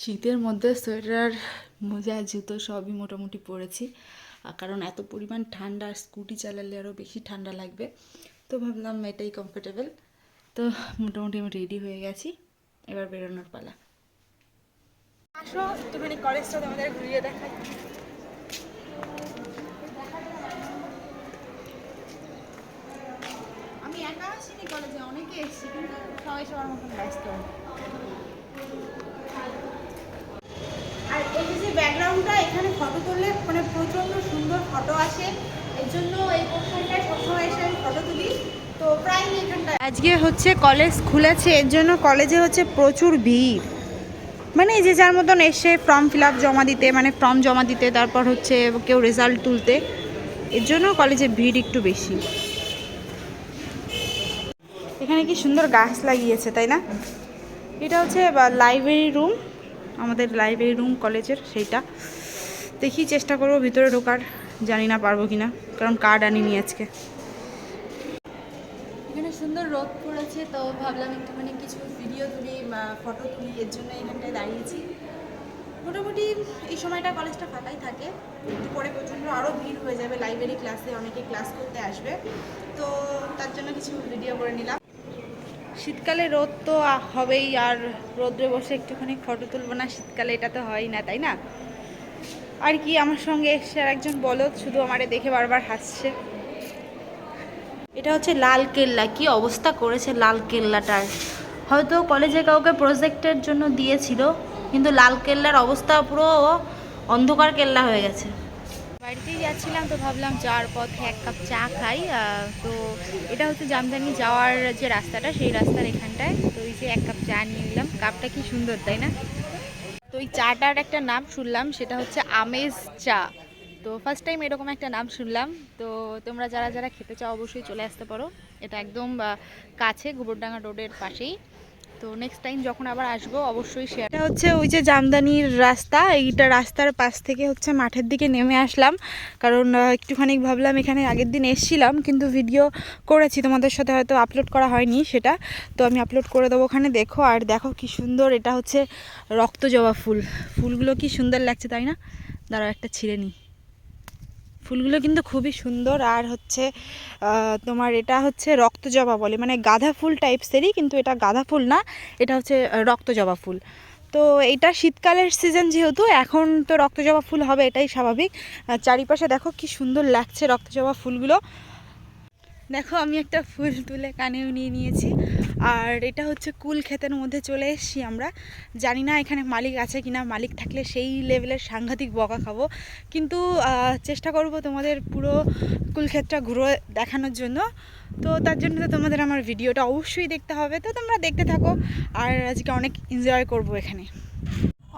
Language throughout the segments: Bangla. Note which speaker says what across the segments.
Speaker 1: শীতের মধ্যে সোয়েটার, মোজা, জুতো সবই মোটামুটি পরেছি। কারণ এত পরিমাণ ঠান্ডা, স্কুটি চালালে আরও বেশি ঠান্ডা লাগবে। তো ভাবলাম এটাই কমফোর্টেবল তো মোটামুটি আমি রেডি হয়ে গেছি। এবার বেরোনোর পালা। আসো ঘুরিয়ে আমি একা আসিনি কলেজে অনেকে এসেছি, কিন্তু সবাই সবার মতন ব্যস্ত। আর এই যে ব্যাকগ্রাউন্ডটা এখানে ফটো তুললে মানে প্রচণ্ড সুন্দর ফটো আসে। এর জন্য এই পোর্শনটায় সবসময় এসে আমি ফটো তুলি। তো প্রায় এখানটায় আজকে হচ্ছে কলেজ খুলেছে, এর জন্য কলেজে হচ্ছে প্রচুর ভিড়। মানে যে যার মতন এসে ফর্ম ফিল জমা দিতে মানে ফর্ম জমা দিতে, তারপর হচ্ছে কেউ রেজাল্ট তুলতে, এর জন্য কলেজে ভিড় একটু বেশি। এখানে কি সুন্দর গাছ লাগিয়েছে, তাই না? এটা হচ্ছে লাইব্রেরি রুম আমাদের লাইব্রেরি রুম কলেজের সেইটা। দেখি চেষ্টা করব ভিতরে ঢোকার, জানি না পারব কি না কারণ কার্ড আনিনি আজকে। এখানে সুন্দর রোদ পড়েছে, তো ভাবলাম একটুখানি কিছু ভিডিও তুলি ফটো তুলি, এর জন্য এখানটায় দাঁড়িয়েছি। মোটামুটি এই সময়টা কলেজটা ফাঁকাই থাকে একটু পরে প্রচণ্ড আরও ভিড় হয়ে যাবে। লাইব্রেরি ক্লাসে অনেকে ক্লাস করতে আসবে, তো তার জন্য কিছু ভিডিও করে নিলাম। শীতকালে রোদ তো হবেই, আর রোদ্রে বসে একটুখানি ফটো তুলবো না, শীতকালে এটা তো হয় না, তাই না? আর কি, আমার সঙ্গে এসছে আর একজন বলদ শুধু আমারে দেখে বারবার হাসছে। এটা হচ্ছে লাল কেল্লা, কি অবস্থা করেছে লাল কেল্লাটার? হয়তো কলেজে কাউকে প্রজেক্টের জন্য দিয়েছিল, কিন্তু লাল কেল্লার অবস্থা পুরো অন্ধকার কেল্লা হয়ে গেছে। বাড়িতেই যাচ্ছিলাম তো ভাবলাম যাওয়ার পথে এক কাপ চা খাই তো এটা হচ্ছে জামদানি যাওয়ার যে রাস্তাটা, সেই রাস্তার এখানটায়। তো এই যে এক কাপ চা নিয়ে নিলাম। কাপটা কি সুন্দর, তাই না? তো এই চাটার একটা নাম শুনলাম, সেটা হচ্ছে আমেজ চা। তো ফার্স্ট টাইম এরকম একটা নাম শুনলাম। তো তোমরা যারা যারা খেতে চাও অবশ্যই চলে আসতে পারো। এটা একদম কাছে গোবরডাঙ্গা রোডের পাশেই। তো নেক্সট টাইম যখন আবার আসব, অবশ্যই শেয়ার এটা হচ্ছে ওই যে জামদানির রাস্তা, এইটা রাস্তার পাশ থেকে হচ্ছে মাঠের দিকে নেমে আসলাম। কারণ একটুখানি ভাবলাম এখানে আগের দিন এসছিলাম, কিন্তু ভিডিও করেছি, তোমাদের সাথে হয়তো আপলোড করা হয়নি সেটা। তো আমি আপলোড করে দেবো ওখানে, দেখো, আর দেখো কি সুন্দর, এটা হচ্ছে রক্ত জবা ফুল। ফুলগুলো কি সুন্দর লাগছে, তাই না? দাঁড়াও, একটা ছিঁড়ে নিই। ফুলগুলো কিন্তু খুবই সুন্দর। আর হচ্ছে তোমার এটা হচ্ছে রক্তজবা বলে। মানে গাঁধা ফুল টাইপসেরই, কিন্তু এটা গাঁধা ফুল না, এটা হচ্ছে রক্তজবা ফুল। তো এটা শীতকালের সিজন যেহেতু, এখন তো রক্তজবা ফুল হবে, এটাই স্বাভাবিক। চারিপাশে দেখো কি সুন্দর লাগছে রক্তজবা ফুলগুলো। দেখো, আমি একটা ফুল তুলে কানেও নিয়ে নিয়েছি। আর এটা হচ্ছে কুল ক্ষেতের মধ্যে চলে এসেছি আমরা। জানি না এখানে মালিক আছে কিনা, মালিক থাকলে সেই লেভেলের সাংঘাতিক বকা খাব। কিন্তু চেষ্টা করব তোমাদের পুরো কুল ক্ষেতটা ঘুরে দেখানোর জন্য। তো তার জন্য তো তোমাদের আমার ভিডিওটা অবশ্যই দেখতে হবে। তো তোমরা দেখতে থাকো। আর আজকে অনেক এনজয় করব এখানে।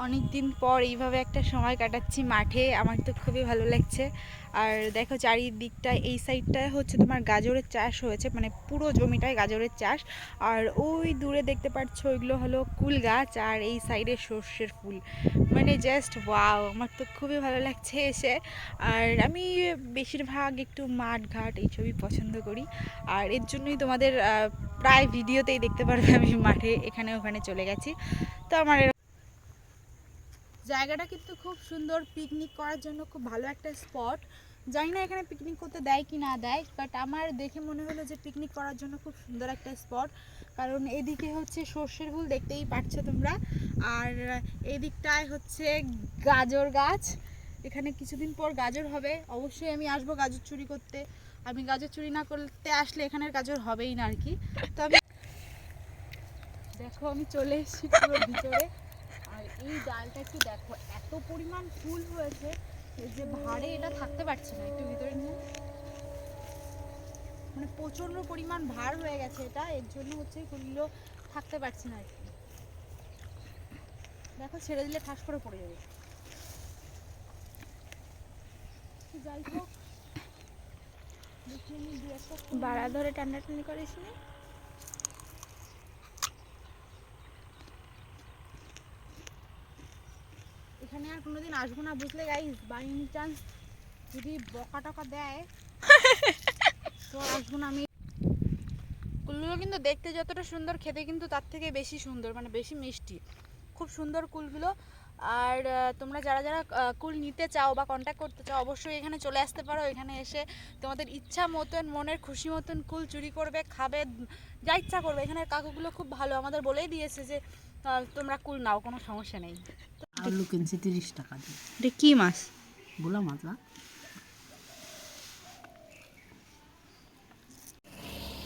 Speaker 1: অনেক দিন পর এইভাবে একটা সময় কাটাচ্ছি মাঠে। আমার তো খুবই ভালো লাগছে। আর দেখো চারিদিকটা, এই সাইডটায় হচ্ছে তোমার গাজরের চাষ হয়েছে মানে পুরো জমিটায় গাজরের চাষ। আর ওই দূরে দেখতে পাচ্ছ ওইগুলো হলো কুল গাছ আর এই সাইডে সর্ষের ফুল। মানে জাস্ট ওয়াও আমার তো খুবই ভালো লাগছে এসে। আর আমি বেশিরভাগ একটু মাঠ ঘাট এই এইসবই পছন্দ করি। আর এর জন্যই তোমাদের প্রায় ভিডিওতেই দেখতে পারবে আমি মাঠে এখানে ওখানে চলে গেছি। তো আমার জায়গাটা কিন্তু খুব সুন্দর পিকনিক করার জন্য খুব ভালো একটা স্পট জানি না এখানে পিকনিক করতে দেয় কি না দেয় বাট আমার দেখে মনে হলো যে পিকনিক করার জন্য খুব সুন্দর একটা স্পট কারণ এদিকে হচ্ছে সর্ষের ফুল দেখতেই পাচ্ছ তোমরা, আর এদিকটায় হচ্ছে গাজর গাছ। এখানে কিছুদিন পর গাজর হবে। অবশ্যই আমি আসব গাজর চুরি করতে। আমি গাজর চুরি না করতে আসলে এখানের গাজর হবেই না আর কি। তো আমি দেখো, আমি চলে এসেছি পুরো ভিতরে। এই ডালটা একটু দেখো, এত পরিমাণ ফুল হয়েছে যে ভারে এটা থাকতে পারছে না, একটু ভিতরে নিয়ে। মানে প্রচণ্ড পরিমাণ ভার হয়ে গেছে এটা, এর জন্য হচ্ছে ফুলগুলো থাকতে পারছে না আর দেখো, ছেড়ে দিলে ঠাস করে পড়ে যাবে। যাই হোক
Speaker 2: বাড়া ধরে টান্ডাটানি করিস নি
Speaker 1: এখানে আর কোনোদিন আসব না, বুঝলে গাইস বাই চান্স যদি বকা টকা দেয়, তো আসব না আমি। কুলগুলো কিন্তু দেখতে যতটা সুন্দর, খেতে কিন্তু তার থেকে বেশি সুন্দর মানে বেশি মিষ্টি। খুব সুন্দর কুলগুলো। আর তোমরা যারা যারা কুল নিতে চাও বা কন্ট্যাক্ট করতে চাও, অবশ্যই এখানে চলে আসতে পারো। এখানে এসে তোমাদের ইচ্ছা মতন, মনের খুশি মতন কুল চুরি করবে, খাবে, যা ইচ্ছা করবে। এখানের কাকুগুলো খুব ভালো। আমাদের বলেই দিয়েছে যে তোমরা কুল নাও, কোনো সমস্যা নেই।
Speaker 3: আলু কিনছি তিরিশ টাকা দিয়ে।
Speaker 1: এটা কী মাছ?
Speaker 3: বলা মাজা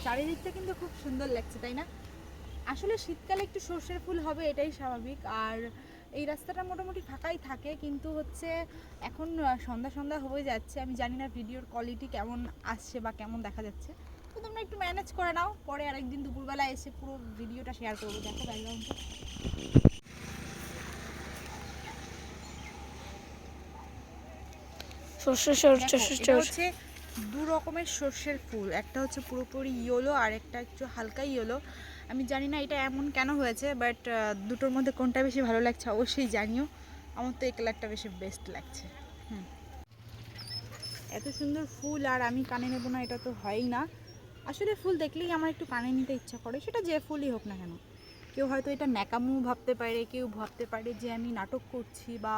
Speaker 1: চারিদিকটা কিন্তু খুব সুন্দর লাগছে তাই না? আসলে শীতকালে একটু সর্ষের ফুল হবে এটাই স্বাভাবিক। আর এই রাস্তাটা মোটামুটি ফাঁকাই থাকে কিন্তু হচ্ছে এখন সন্ধ্যা সন্ধ্যা হয়ে যাচ্ছে। আমি জানি না ভিডিওর কোয়ালিটি কেমন আসছে বা কেমন দেখা যাচ্ছে। তো তোমরা একটু ম্যানেজ করে নাও পরে আরেকদিন দুপুরবেলা এসে পুরো ভিডিওটা শেয়ার করব। দেখো ব্যাকগ্রাউন্ডে
Speaker 2: সর্ষে সর্ষে সর্ষে
Speaker 1: হচ্ছে দু রকমের সর্ষের ফুল। একটা হচ্ছে পুরোপুরি ইয়েলো আর একটা একটু হালকা ইয়েলো। আমি জানি না এটা এমন কেন হয়েছে বাট দুটোর মধ্যে কোনটা বেশি ভালো লাগছে অবশ্যই জানিও। আমার তো এই কালারটা বেশি বেস্ট লাগছে। হুম। এত সুন্দর ফুল আর আমি কানে নেব না এটা তো হয়ই না। আসলে ফুল দেখলেই আমার একটু কানে নিতে ইচ্ছা করে সেটা যে ফুলই হোক না কেন। কেউ হয়তো এটা ন্যাকামু ভাবতে পারে কেউ ভাবতে পারে যে আমি নাটক করছি বা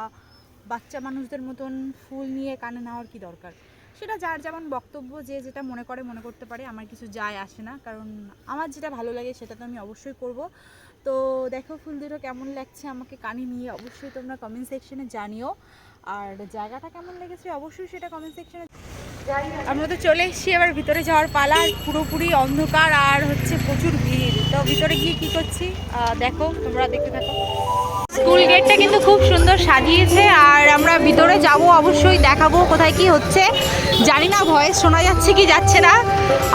Speaker 1: বাচ্চা মানুষদের মতন ফুল নিয়ে কানে নেওয়ার কি দরকার? সেটা যার যেমন বক্তব্য যে যেটা মনে করে, মনে করতে পারে, আমার কিছু যায় আসে না। কারণ আমার যেটা ভালো লাগে সেটা তো আমি অবশ্যই করব। তো দেখো ফুল দুটো কেমন লাগছে আমাকে কানে নিয়ে, অবশ্যই তোমরা কমেন্ট সেকশনে জানিও। আর জায়গাটা কেমন লেগেছে অবশ্যই সেটা কমেন্ট সেকশনে আমরা তো চলে এসেছি এবার ভিতরে যাওয়ার পালা, পুরোপুরি অন্ধকার আর হচ্ছে প্রচুর ভিড়। তো ভিতরে গিয়ে কি করছি? দেখো, তোমরা দেখতে থাকো। স্কুল গেটটা কিন্তু খুব সুন্দর সাজিয়েছে, আর আমরা ভিতরে যাব, অবশ্যই দেখাবো কোথায় কি হচ্ছে। জানি না, ভয়েস শোনা যাচ্ছে কি যাচ্ছে না,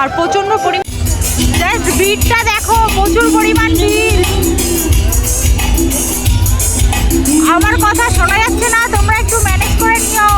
Speaker 1: আর প্রচণ্ড পরিমাণ জাস্ট ভিড়টা দেখো, প্রচুর পরিমাণ ভিড়। আমার কথা শোনা যাচ্ছে না, তোমরা একটু ম্যানেজ করে নিও।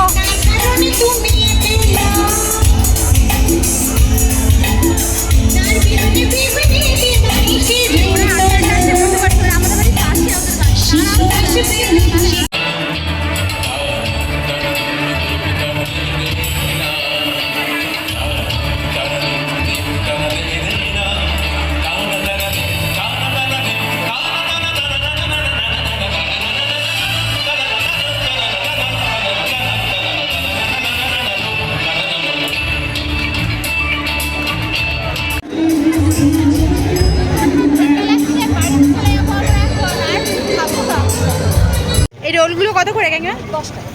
Speaker 1: এই রোলগুলো কত করে কেন দশ টাকা।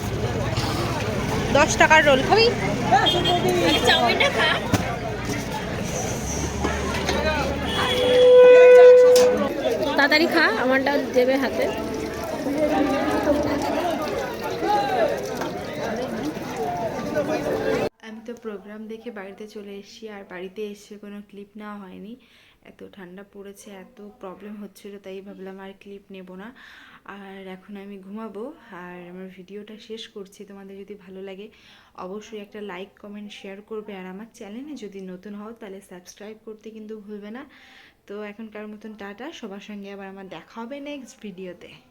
Speaker 1: দশ টাকার রোল। খাবি
Speaker 2: তাড়াতাড়ি খা আমারটা দেবে হাতে।
Speaker 4: আমি তো প্রোগ্রাম দেখে বাড়িতে চলে এসেছি আর বাড়িতে এসে কোনো ক্লিপ নেওয়া হয়নি। এত ঠান্ডা পড়েছে, এত প্রবলেম হচ্ছিল, তাই ভাবলাম আর ক্লিপ নেব না। আর এখন আমি ঘুমাবো, আর আমার ভিডিওটা শেষ করছি। তোমাদের যদি ভালো লাগে, অবশ্যই একটা লাইক কমেন্ট শেয়ার করবে। আর আমার চ্যানেলে যদি নতুন হও, তাহলে সাবস্ক্রাইব করতে কিন্তু ভুলবে না। তো এখনকার মতন টাটা, সবার সঙ্গে আবার আমার দেখা হবে নেক্সট ভিডিওতে